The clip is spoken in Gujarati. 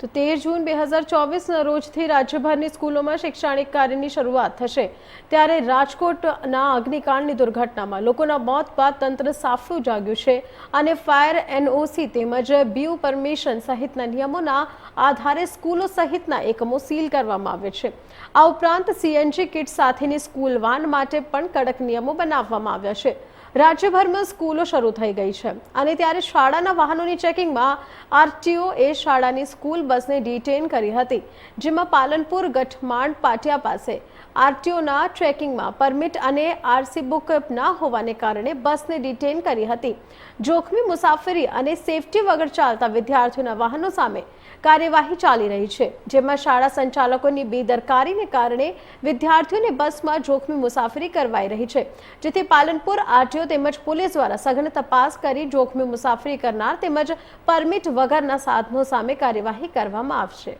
તો તેર જૂન બે હજાર ચોવીસના રોજથી રાજ્યભરની સ્કૂલોમાં શૈક્ષણિક કાર્યની શરૂઆત થશે. ત્યારે રાજકોટના અગ્નિકાંડની દુર્ઘટનામાં લોકોના મોત બાદ તંત્ર સાફળું જાગ્યું છે અને ફાયર એનઓસી તેમજ બીયુ પરમિશન સહિતના નિયમોના આધારે સ્કૂલો સહિતના એકમો સીલ કરવામાં આવે છે. આ ઉપરાંત સીએનજી કિટ સાથેની સ્કૂલ વાન માટે પણ કડક નિયમો બનાવવામાં આવ્યા છે. રાજ્યભરમાં સ્કૂલો શરૂ થઈ ગઈ છે. અને ત્યારે શાળાના વાહનોની ચેકિંગમાં આરટીઓ એ શાળાની સ્કૂલ બસને ડિટેન કરી હતી, જેમાં પાલનપુર ગઠમાંડ પાટિયા પાસે આરટીઓના ટ્રેકિંગમાં પરમિટ અને આરસી બુક ના હોવાને કારણે બસને ડિટેન કરી હતી. જોખમી મુસાફરી અને સેફટી વગર ચાલતા વિદ્યાર્થીઓના વાહનો સામે કાર્યવાહી ચાલી રહી છે, જેમાં શાળા સંચાલકોની બેદરકારીને કારણે વિદ્યાર્થીઓને બસમાં જોખમી મુસાફરી કરવાઈ રહી છે, જેથી પાલનપુર આરટીઓ તેમજ પોલીસ દ્વારા સઘન તપાસ કરી જોખમી મુસાફરી કરનાર તેમજ પરમિટ વગરના સાધનો સામે કાર્યવાહી કરવામાં આવશે.